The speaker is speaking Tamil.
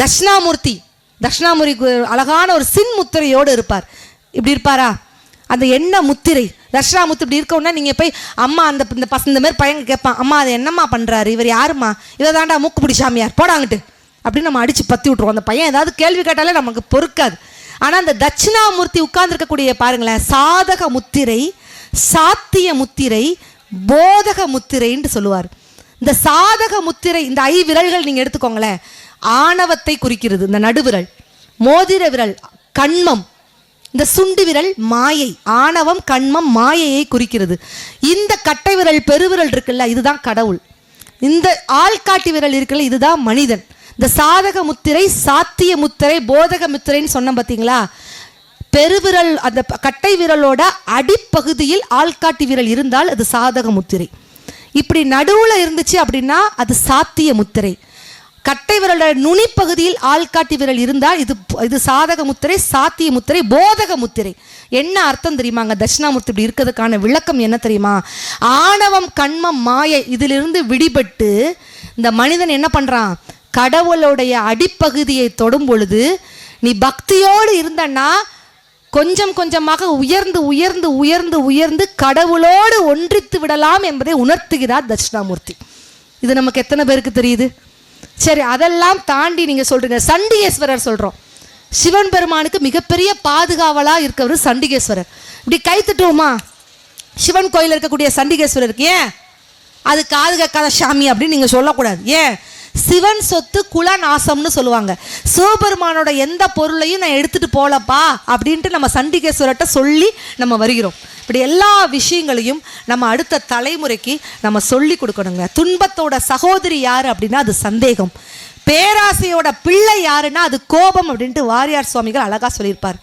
தட்சிணாமூர்த்தி. தட்சிணாமூர்த்தி அழகான ஒரு சின் முத்திரையோடு இருப்பார். இப்படி இருப்பாரா? அந்த என்ன முத்திரை. தட்சிணாமூர்த்தி இப்படி இருக்கவுடனே நீங்கள் போய் அம்மா அந்த இந்த பசங்க இந்த மாதிரி பையங்க கேட்பான். அம்மா அது என்னம்மா பண்ணுறாரு இவர் யாரும்மா? இவர் தாண்டா மூக்கு பிடிச்சாமியார் போடாங்கிட்டு அப்படின்னு நம்ம அடித்து பற்றி விட்ருவோம் அந்த பையன் ஏதாவது கேள்வி கேட்டாலே நமக்கு பொறுக்காது. ஆனால் அந்த தட்சிணாமூர்த்தி உட்கார்ந்துருக்கக்கூடிய பாருங்களேன் சாதக முத்திரை சாத்திய முத்திரை போதக முத்திரைன்னு சொல்லுவார். இந்த சாதக முத்திரை இந்த ஐ விரல்கள் நீங்கள் எடுத்துக்கோங்களேன். ஆணவத்தை குறிக்கிறது இந்த நடுவிரல். மோதிர விரல் கண்மம். இந்த சுண்டு விரல் மாயை. ஆணவம் கண்மம் மாயையை குறிக்கிறது. இந்த கட்டை விரல் பெருவிரல் இருக்குல்ல இதுதான் கடவுள். இந்த ஆள்காட்டி விரல் இருக்குல்ல இதுதான் மனிதன். இந்த சாதக முத்திரை சாத்திய முத்திரை போதக முத்திரைன்னு சொன்னோம் பார்த்தீங்களா பெருவிரல் அந்த கட்டை விரலோட அடிப்பகுதியில் ஆள்காட்டி விரல் இருந்தால் அது சாதக முத்திரை. இப்படி நடுவில் இருந்துச்சு அப்படின்னா அது சாத்திய முத்திரை. கட்டை விரலோட நுனிப்பகுதியில் ஆள்காட்டி விரல் இருந்தால் இது இது சாதக முத்திரை சாத்திய முத்திரை போதக முத்திரை. என்ன அர்த்தம் தெரியுமாங்க தட்சிணாமூர்த்தி இப்படி இருக்கிறதுக்கான விளக்கம் என்ன தெரியுமா? ஆணவம் கண்மம் மாயை இதிலிருந்து விடுபட்டு இந்த மனிதன் என்ன பண்ணுறான் கடவுளுடைய அடிப்பகுதியை தொடும் பொழுது நீ பக்தியோடு இருந்தன்னா கொஞ்சம் கொஞ்சமாக உயர்ந்து உயர்ந்து உயர்ந்து உயர்ந்து கடவுளோடு ஒன்றித்து விடலாம் என்பதை உணர்த்துகிறார் தட்சிணாமூர்த்தி. இது நமக்கு எத்தனை பேருக்கு தெரியுது? சரி அதெல்லாம் தாண்டி நீங்க சொல்றீங்க. சண்டிகேஸ்வரர் சொல்றோம். சிவன் பெருமானுக்கு மிகப்பெரிய பாதுகாவலா இருக்கவர் சண்டிகேஸ்வரர். இப்படி கை தட்டுவோமா? சிவன் கோயில் இருக்கக்கூடிய சண்டிகேஸ்வரருக்கு. ஏன்? அது காது கக்காத சாமி அப்படின்னு நீங்கள் சொல்லக்கூடாது. ஏன்? சிவன் சொத்து குல நாசம்னு சொல்லுவாங்க. சிவபெருமானோட எந்த பொருளையும் நான் எடுத்துட்டு போலப்பா அப்படின்ட்டு நம்ம சண்டிகேஸ்வரர்கிட்ட சொல்லி நம்ம வருகிறோம். இப்படி எல்லா விஷயங்களையும் நம்ம அடுத்த தலைமுறைக்கு நம்ம சொல்லி கொடுக்கணுங்க. துன்பத்தோட சகோதரி யார் அப்படின்னா அது சந்தேகம். பேராசையோட பிள்ளை யாருன்னா அது கோபம் அப்படின்ட்டு வாரியார் சுவாமிகள் அழகா சொல்லியிருப்பார்.